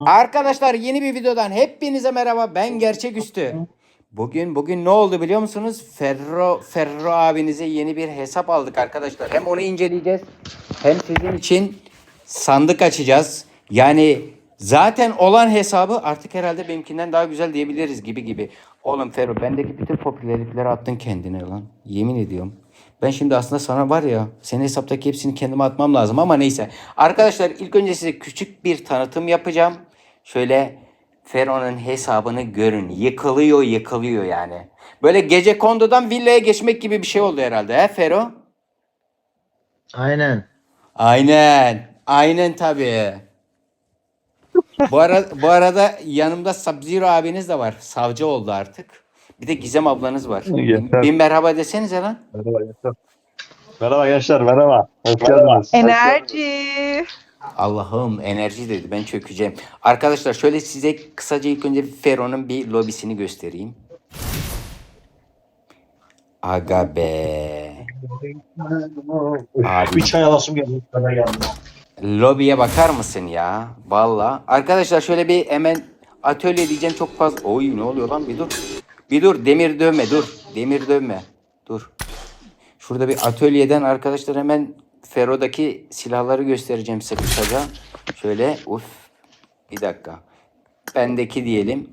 Arkadaşlar yeni bir videodan hepinize merhaba. Ben Gerçeküstü. Bugün bugün ne oldu biliyor musunuz? Ferro Ferro abinize yeni bir hesap aldık arkadaşlar. Hem onu inceleyeceğiz hem sizin için sandık açacağız. Yani zaten olan hesabı artık herhalde benimkinden daha güzel diyebiliriz gibi gibi. Oğlum Ferro bendeki bütün popülerlikleri attın kendine lan. Yemin ediyorum. Ben şimdi aslında sana var ya senin hesaptaki hepsini kendime atmam lazım ama neyse. Arkadaşlar ilk önce size küçük bir tanıtım yapacağım. Şöyle Fero'nun hesabını görün. Yıkılıyor yıkılıyor yani. Böyle gece kondudan villaya geçmek gibi bir şey oldu herhalde he Fero? Aynen. Aynen. Aynen tabii. bu, ara, bu arada yanımda Sub-Zero abiniz de var. Savcı oldu artık. Bir de Gizem ablanız var. Yeter. Bir merhaba desenize lan. Merhaba gençler. Merhaba gençler merhaba. Hoş geldiniz. Enerji. Allah'ım enerji dedi ben çökeceğim. Arkadaşlar şöyle size kısaca ilk önce Fero'nun bir lobisini göstereyim. Aga be. Abi. Bir çay alasım geldi. Lobiye bakar mısın ya? Valla. Arkadaşlar şöyle bir hemen atölye diyeceğim çok fazla. Oy ne oluyor lan bir dur. Bir dur demir dövme dur. Demir dövme. Dur. Şurada bir atölyeden arkadaşlar hemen Fero'daki silahları göstereceğim size kısaca. Şöyle uf. Bir dakika. Bendeki diyelim.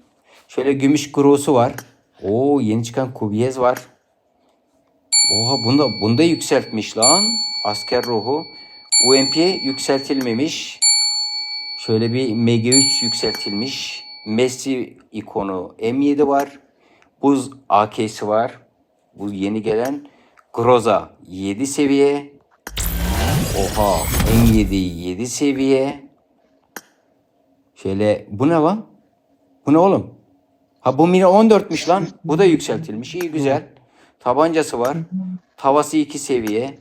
Şöyle gümüş kurusu var. Oo yeni çıkan kubiyez var. Oha bunda bunda yükseltmiş lan. Asker ruhu. UMP yükseltilmemiş. Şöyle bir MG3 yükseltilmiş. Messi ikonu M7 var. Buz AK'si var. Bu yeni gelen. Groza 7 seviye. Oha M7 7 seviye. Şöyle bu ne lan? Bu ne oğlum? Ha bu mini 14'müş lan. Bu da yükseltilmiş. İyi güzel. Tabancası var. Tavası 2 seviye.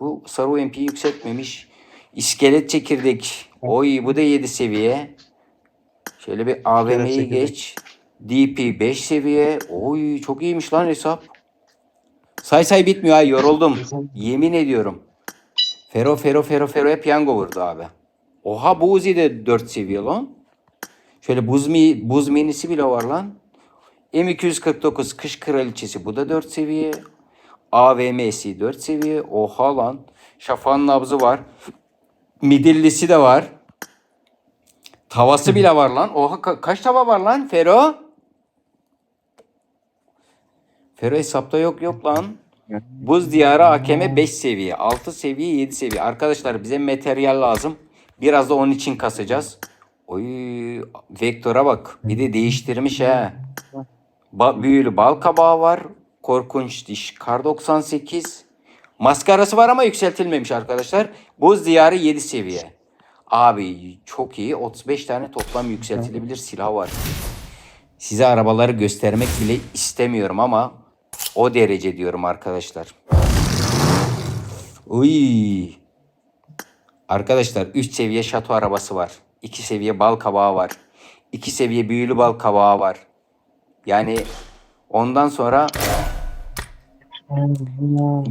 Bu sarı UMP'yi yükseltmemiş. İskelet çekirdek. Oy bu da 7 seviye. Şöyle bir AVM'yi geç. DP 5 seviye. Oy çok iyiymiş lan hesap. Say say bitmiyor ha yoruldum. Yemin ediyorum. Fero Fero Fero Fero'ya piyango vurdu abi. Oha bu Uzi de 4 seviye lan. Şöyle buz, mi, buz minisi bile var lan. M249 kış kraliçesi bu da 4 seviye. AVM'si 4 seviye. Oha lan. Şafağın nabzı var. Midillisi de var. Tavası bile var lan. Oha ka- kaç tava var lan Fero? Fero hesapta yok yok lan. Buz diyarı hakeme 5 seviye, 6 seviye, 7 seviye. Arkadaşlar bize materyal lazım. Biraz da onun için kasacağız. Oy, vektöre bak. Bir de değiştirmiş ha. Ba- büyülü bal kabağı var. Korkunç diş. Kar 98. Maskarası var ama yükseltilmemiş arkadaşlar. Buz diyarı 7 seviye. Abi çok iyi. 35 tane toplam yükseltilebilir silah var. Size arabaları göstermek bile istemiyorum ama o derece diyorum arkadaşlar. Uy. Arkadaşlar 3 seviye şato arabası var. 2 seviye bal kabağı var. 2 seviye büyülü bal kabağı var. Yani ondan sonra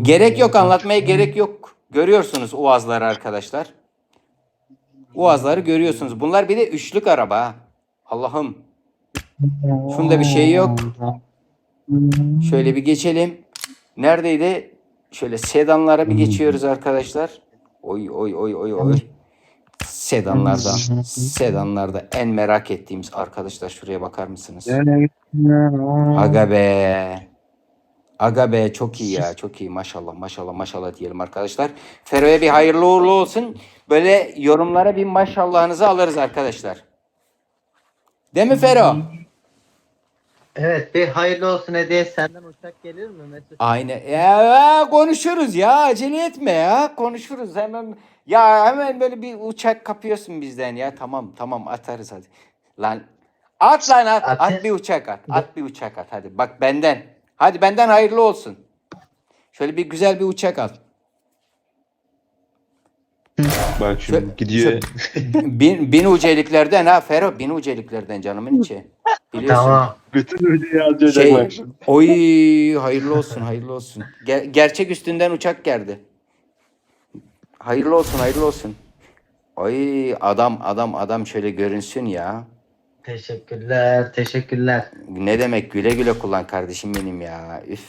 gerek yok anlatmaya gerek yok. Görüyorsunuz Uazları arkadaşlar. Uazları görüyorsunuz. Bunlar bir de üçlük araba. Allah'ım. Şunda bir şey yok. Şöyle bir geçelim. Neredeydi? Şöyle sedanlara bir geçiyoruz arkadaşlar. Oy oy oy oy oy. Sedanlarda, sedanlarda en merak ettiğimiz arkadaşlar şuraya bakar mısınız? Aga be. Aga be çok iyi ya çok iyi maşallah maşallah maşallah diyelim arkadaşlar. Fero'ya bir hayırlı uğurlu olsun. Böyle yorumlara bir maşallahınızı alırız arkadaşlar. Değil mi Fero? Evet bir hayırlı olsun hediye senden uçak gelir mi Mesut? Aynen. Ya konuşuruz ya acele etme ya konuşuruz hemen. Ya hemen böyle bir uçak kapıyorsun bizden ya tamam tamam atarız hadi. Lan at lan at at Atın. bir uçak at at bir uçak at hadi bak benden. Hadi benden hayırlı olsun. Şöyle bir güzel bir uçak at. Bak şimdi gidiyor. bin, bin uceliklerden ha Fero bin uceliklerden canımın içi. Biliyorsun. Tamam. Bütün videoyu alacak Şey, bak şimdi. oy hayırlı olsun hayırlı olsun. Ger- gerçek üstünden uçak geldi. Hayırlı olsun hayırlı olsun. Ay adam adam adam şöyle görünsün ya. Teşekkürler, teşekkürler. Ne demek güle güle kullan kardeşim benim ya. Üf.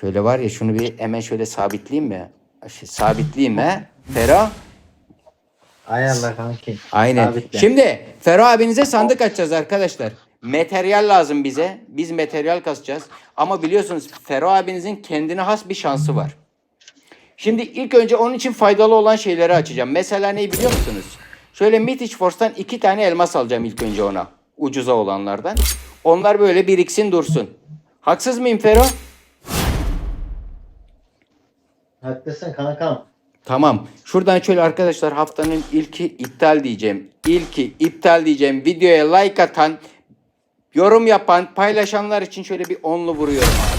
Şöyle var ya şunu bir hemen şöyle sabitleyeyim mi? Şey, sabitleyeyim. Ferah. Ayarla kanki. Aynen. Sabitle. Şimdi Ferah abinize sandık açacağız arkadaşlar. Materyal lazım bize. Biz materyal kasacağız. Ama biliyorsunuz Ferah abinizin kendine has bir şansı var. Şimdi ilk önce onun için faydalı olan şeyleri açacağım. Mesela neyi biliyor musunuz? Şöyle Mythic Force'tan iki tane elmas alacağım ilk önce ona. Ucuza olanlardan. Onlar böyle biriksin dursun. Haksız mıyım Fero? Haklısın kankam. Tamam. Şuradan şöyle arkadaşlar haftanın ilki iptal diyeceğim. İlki iptal diyeceğim. Videoya like atan, yorum yapan, paylaşanlar için şöyle bir onlu vuruyorum abi.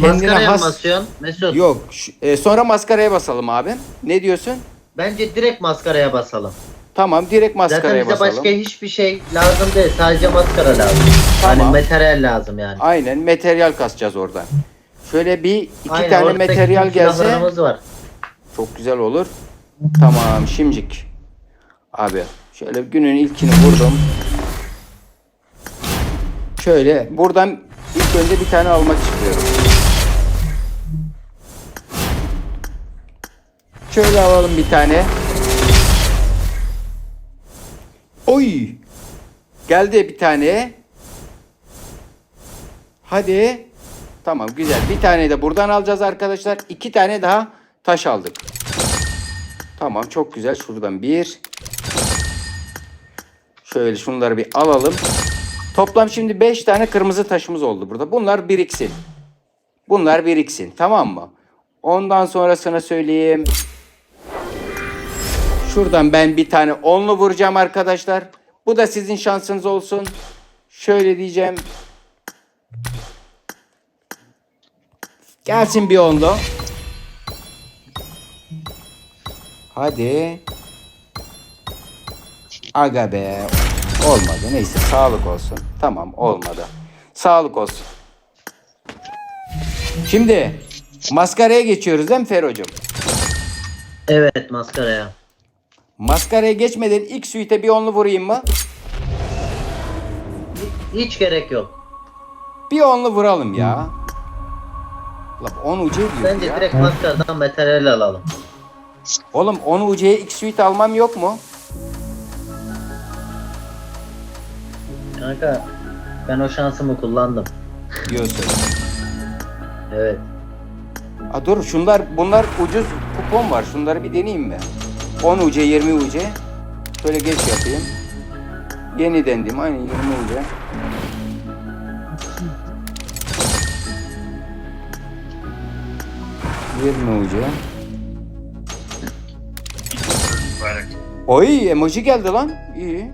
Kendine Maskaraya has- basıyorsun Mesut? Yok. e, sonra maskaraya basalım abi. Ne diyorsun? Bence direkt maskaraya basalım. Tamam direkt Zaten maskaraya bize basalım. başka hiçbir şey lazım değil. Sadece maskara lazım. Tamam. Hani materyal lazım yani. Aynen materyal kasacağız oradan. Şöyle bir iki Aynen, tane oradaki materyal gelse silahlarımız var. çok güzel olur. Tamam şimdicik. Abi şöyle günün ilkini vurdum. Şöyle buradan ilk önce bir tane almak istiyorum. Şöyle alalım bir tane. Oy! Geldi bir tane. Hadi. Tamam güzel. Bir tane de buradan alacağız arkadaşlar. İki tane daha taş aldık. Tamam çok güzel. Şuradan bir. Şöyle şunları bir alalım. Toplam şimdi 5 tane kırmızı taşımız oldu burada. Bunlar biriksin. Bunlar biriksin. Tamam mı? Ondan sonrasını söyleyeyim. Şuradan ben bir tane onlu vuracağım arkadaşlar. Bu da sizin şansınız olsun. Şöyle diyeceğim. Gelsin bir onlu. Hadi. Aga be. Olmadı. Neyse sağlık olsun. Tamam olmadı. Sağlık olsun. Şimdi maskaraya geçiyoruz değil mi Fero'cum? Evet maskaraya. Maskaraya geçmeden ilk suite bir onlu vurayım mı? Hiç gerek yok. Bir onlu vuralım ya. La 10 ucu diyor Bence ya. direkt maskaradan materyal alalım. Oğlum 10 ucuya ilk suite almam yok mu? Kanka ben o şansımı kullandım. Diyorsun. Evet. Aa, dur şunlar bunlar ucuz kupon var. Şunları bir deneyeyim mi? 10 ucu 20 ucu. Şöyle geç yapayım. Yeniden diyeyim aynı 20 ucu. Yirmi ucu. Oy emoji geldi lan. İyi.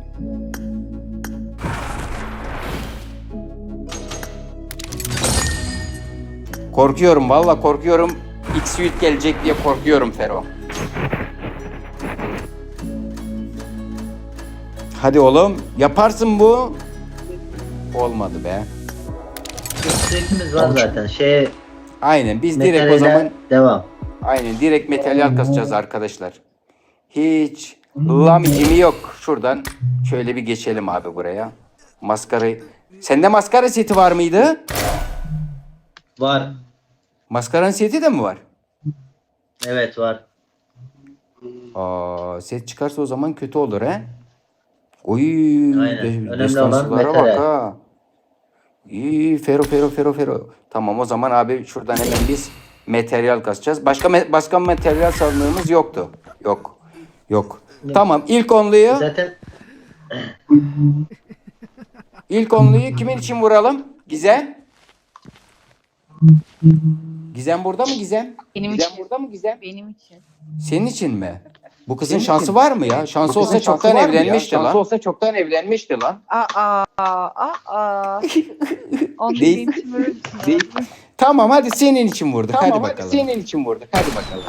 Korkuyorum valla korkuyorum. X suite gelecek diye korkuyorum Fero. Hadi oğlum yaparsın bu. Olmadı be. Üsttekimiz var zaten. Şey Aynen biz direkt o zaman devam. aynen direkt materyal kasacağız arkadaşlar. Hiç lamicimi yok. Şuradan şöyle bir geçelim abi buraya. Maskarayı. Sende maskara seti var mıydı? Var. Maskaranın seti de mi var? Evet var. Aa, set çıkarsa o zaman kötü olur he. Oy, Aynen. Önemli olan bak materyal. ha. İyi, fero fero fero fero. Tamam o zaman abi şuradan hemen biz materyal kasacağız. Başka me- başka materyal sandığımız yoktu. Yok. Yok. Tamam ilk onluyu Zaten ilk onluyu kimin için vuralım? Gizem. Gizem burada mı Gizem? Benim Gizem için. burada mı Gizem? Benim için. Senin için mi? Bu kızın şansı var mı ya? Şansı olsa çoktan evlenmişti lan. olsa çoktan evlenmişti lan. Aa, aa, aa. Değil. için böyle Değil. Tamam hadi senin için vurduk. Tamam, hadi hadi bakalım. senin için vurduk. Hadi bakalım.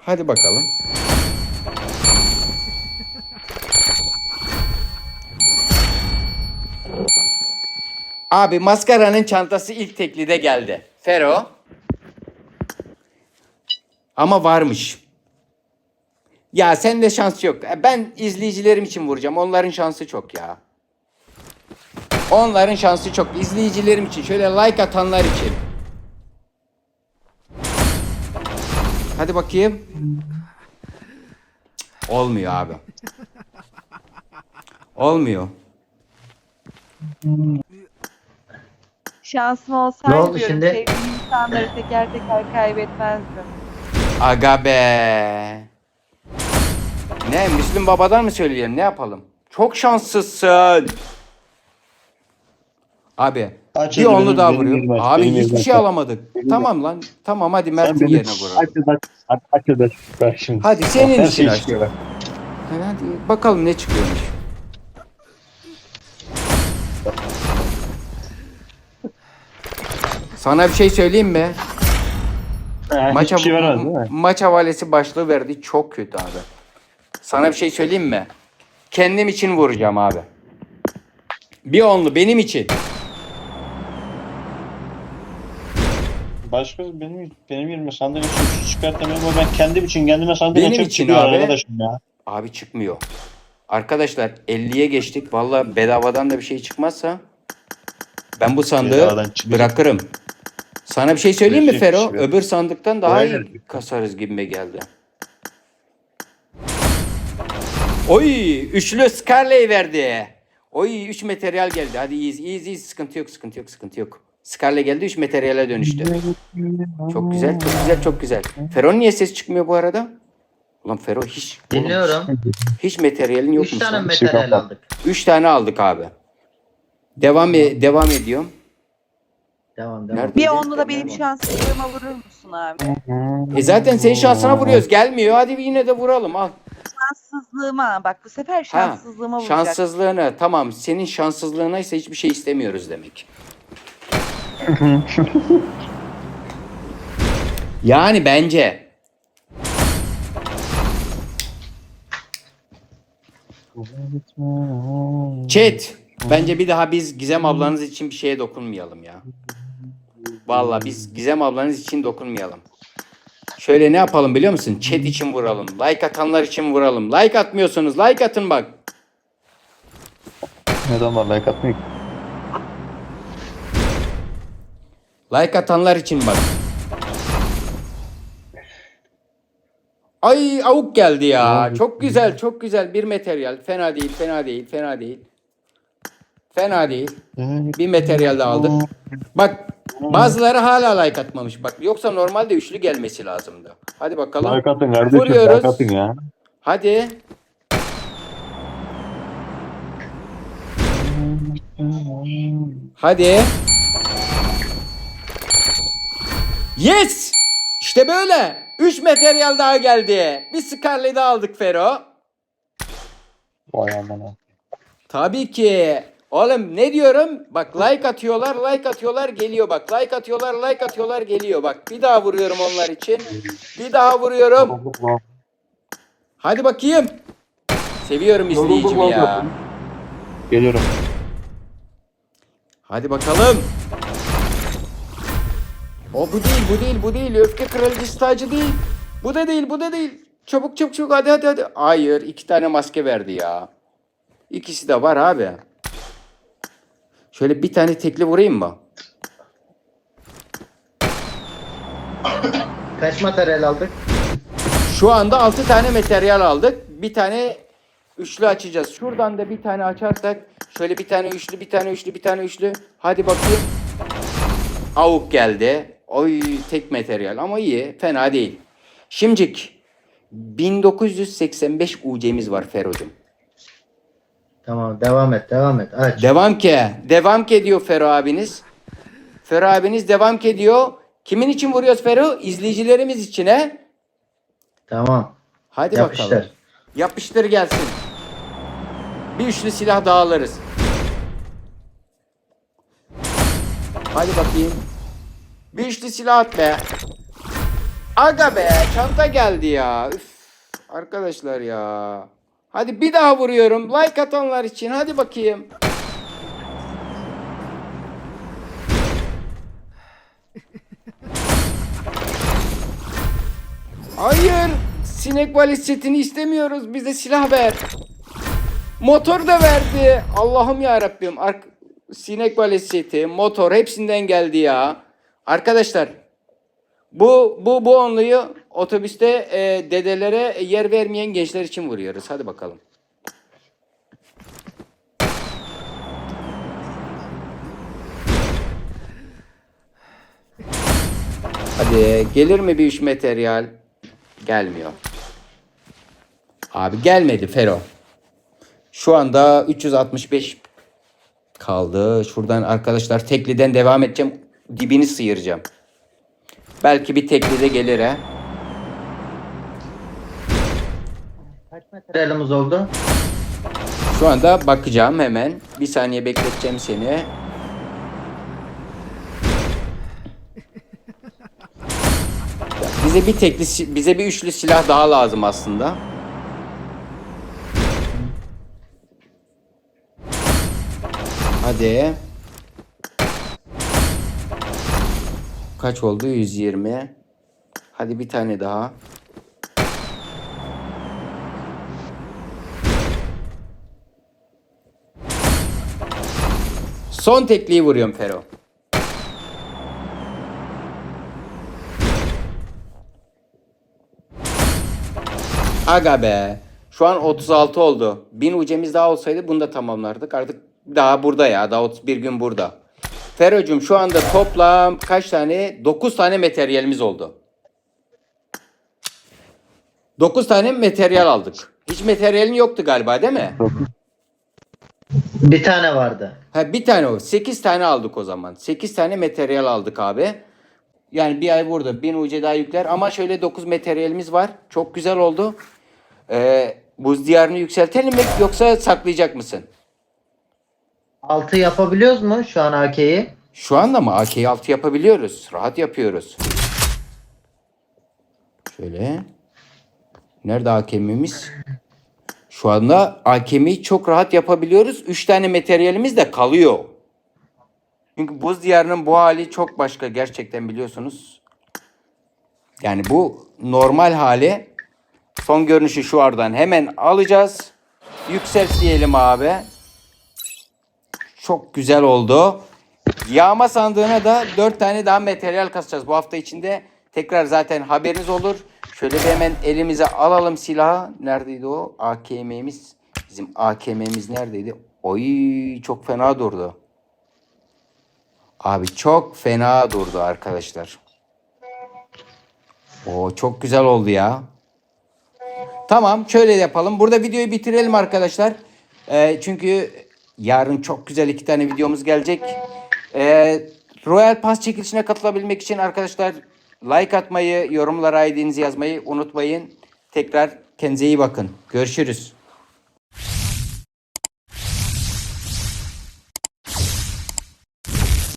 Hadi bakalım. Abi maskaranın çantası ilk teklide geldi. Fero. Ama varmış. Ya sende şans yok. E, Ben izleyicilerim için vuracağım. Onların şansı çok ya. Onların şansı çok. İzleyicilerim için. Şöyle like atanlar için. Hadi bakayım. Olmuyor abi. Olmuyor. Şansım olsaydı Ne oldu diyorum, şimdi? sevdiğim insanları teker teker kaybetmezdim. Aga be. Ne Müslüm Baba'dan mı söyleyelim ne yapalım? Çok şanslısın. Abi Aç bir onlu daha yerime, Abi hiçbir şey alamadık. Benim Tamam lan. Tamam hadi Mert'in yerine vuralım. aç aç aç aç şimdi. Hadi senin Her için şey aç. bak. Hadi bakalım ne çıkıyormuş. Sana bir şey söyleyeyim mi? Maça, hiçbir şey vermez değil mi? maç havalesi başlığı verdi. Çok kötü abi. Sana bir şey söyleyeyim mi? Kendim için vuracağım abi. Bir onlu benim için. Başka benim benim yerime sandalye şu çıkartamıyorum ama ben kendim için kendime sandalye Benim çok için çıkıyor abi. arkadaşım ya. Abi çıkmıyor. Arkadaşlar 50'ye geçtik. Valla bedavadan da bir şey çıkmazsa ben bu sandığı Bedavadan çıkacak. bırakırım. Sana bir şey söyleyeyim mi Fero? şey. Öbür sandıktan daha Aynen. iyi kasarız gibime geldi. Oy! Üçlü Scarlet verdi. Oy! Üç materyal geldi. Hadi iyiyiz. iyiyiz, iyiyiz. Sıkıntı yok, sıkıntı yok, sıkıntı yok. Scarlet geldi. Üç materyale dönüştü. Çok güzel, çok güzel, çok güzel. Fero'nun niye ses çıkmıyor bu arada? Ulan Fero hiç... Dinliyorum. Hiç materyalin Üç yokmuş tane lan. materyal aldık. Üç tane aldık abi. Devam e- devam ediyorum. Devam devam. Nerede? Bir onlu da benim şanssızlığıma vurur musun abi? E zaten senin şansına vuruyoruz. Gelmiyor. Hadi yine de vuralım. Al. Şanssızlığıma bak bu sefer Ha, şanssızlığıma vuracak. şanssızlığını. Tamam. Senin şanssızlığına ise hiçbir şey istemiyoruz demek. yani bence. Chat. Bence bir daha biz Gizem ablanız için bir şeye dokunmayalım ya. Vallahi biz Gizem ablanız için dokunmayalım. Şöyle ne yapalım biliyor musun? Chat için vuralım. Like atanlar için vuralım. Like atmıyorsunuz. Like atın bak. Neden var like ki? Like atanlar için bak. Ay avuk geldi ya. Çok güzel, çok güzel bir materyal. Fena değil, fena değil, fena değil. Fena değil. Bir materyal de aldık. Bak bazıları hala like atmamış. Bak yoksa normalde üçlü gelmesi lazımdı. Hadi bakalım. Like atın kardeşim Vuruyoruz. like atın ya. Hadi. Hadi. Yes! İşte böyle. 3 materyal daha geldi. Bir Scarlet'i aldık Fero. Vay amına. Tabii ki. Oğlum ne diyorum? Bak like atıyorlar, like atıyorlar geliyor bak. Like atıyorlar, like atıyorlar geliyor bak. Bir daha vuruyorum onlar için. Bir daha vuruyorum. Hadi bakayım. Seviyorum izleyicimi ya. Geliyorum. Hadi bakalım. O bu değil, bu değil, bu değil. Öfke kraliçesi tacı değil. Bu da değil, bu da değil. Çabuk çabuk çabuk hadi hadi hadi. Hayır, iki tane maske verdi ya. İkisi de var abi. Şöyle bir tane tekli vurayım mı? Kaç materyal aldık? Şu anda 6 tane materyal aldık. Bir tane üçlü açacağız. Şuradan da bir tane açarsak şöyle bir tane üçlü, bir tane üçlü, bir tane üçlü. Hadi bakayım. Avuk geldi. Oy tek materyal ama iyi. Fena değil. Şimdicik 1985 UC'miz var Fero'cum. Tamam devam et devam et. Aç. Devam ki. Devam ki diyor Fero abiniz. Fero abiniz devam ki diyor. Kimin için vuruyoruz Fero? İzleyicilerimiz için he? tamam. Hadi Yapıştır. bakalım. Yapıştır gelsin. Bir üçlü silah daha alırız. Hadi bakayım. Bir üçlü silah at be. Aga be çanta geldi ya. Üf, arkadaşlar ya. Hadi bir daha vuruyorum. Like atanlar için hadi bakayım. Hayır. Sinek valiz setini istemiyoruz. Bize silah ver. Motor da verdi. Allah'ım ya Rabbim. Sinek valiz seti, motor hepsinden geldi ya. Arkadaşlar bu bu bu onluyu otobüste e, dedelere yer vermeyen gençler için vuruyoruz. Hadi bakalım. Hadi gelir mi bir iş materyal? Gelmiyor. Abi gelmedi Fero. Şu anda 365 kaldı. Şuradan arkadaşlar tekliden devam edeceğim. Dibini sıyıracağım. Belki bir tekli de gelir ha. Kaç materyalimiz oldu? Şu anda bakacağım hemen. Bir saniye bekleteceğim seni. Bize bir tekli, bize bir üçlü silah daha lazım aslında. Hadi. Kaç oldu? 120. Hadi bir tane daha. Son tekliği vuruyorum Fero. Aga be. Şu an 36 oldu. 1000 ucemiz daha olsaydı bunu da tamamlardık. Artık daha burada ya. Daha 31 gün burada. Fero'cum şu anda toplam kaç tane? 9 tane materyalimiz oldu. 9 tane materyal aldık. Hiç materyalin yoktu galiba değil mi? Bir tane vardı. Ha bir tane o. 8 tane aldık o zaman. 8 tane materyal aldık abi. Yani bir ay burada. 1000 UC daha yükler. Ama şöyle 9 materyalimiz var. Çok güzel oldu. Ee, buz diyarını yükseltelim mi yoksa saklayacak mısın? Altı yapabiliyoruz mu şu an AK'yi? Şu anda mı? AK'yi 6 yapabiliyoruz. Rahat yapıyoruz. Şöyle. Nerede AKM'imiz? Şu anda AKM'yi çok rahat yapabiliyoruz. 3 tane materyalimiz de kalıyor. Çünkü buz diyarının bu hali çok başka gerçekten biliyorsunuz. Yani bu normal hali. Son görünüşü şu aradan hemen alacağız. Yükselt diyelim abi. Çok güzel oldu. Yağma sandığına da 4 tane daha materyal kasacağız bu hafta içinde. Tekrar zaten haberiniz olur. Şöyle bir hemen elimize alalım silahı. Neredeydi o? AKM'miz. Bizim AKM'miz neredeydi? Oy çok fena durdu. Abi çok fena durdu arkadaşlar. O çok güzel oldu ya. Tamam şöyle yapalım. Burada videoyu bitirelim arkadaşlar. Ee, çünkü yarın çok güzel iki tane videomuz gelecek. Ee, Royal Pass çekilişine katılabilmek için arkadaşlar like atmayı, yorumlara ID'nizi yazmayı unutmayın. Tekrar kendinize iyi bakın. Görüşürüz.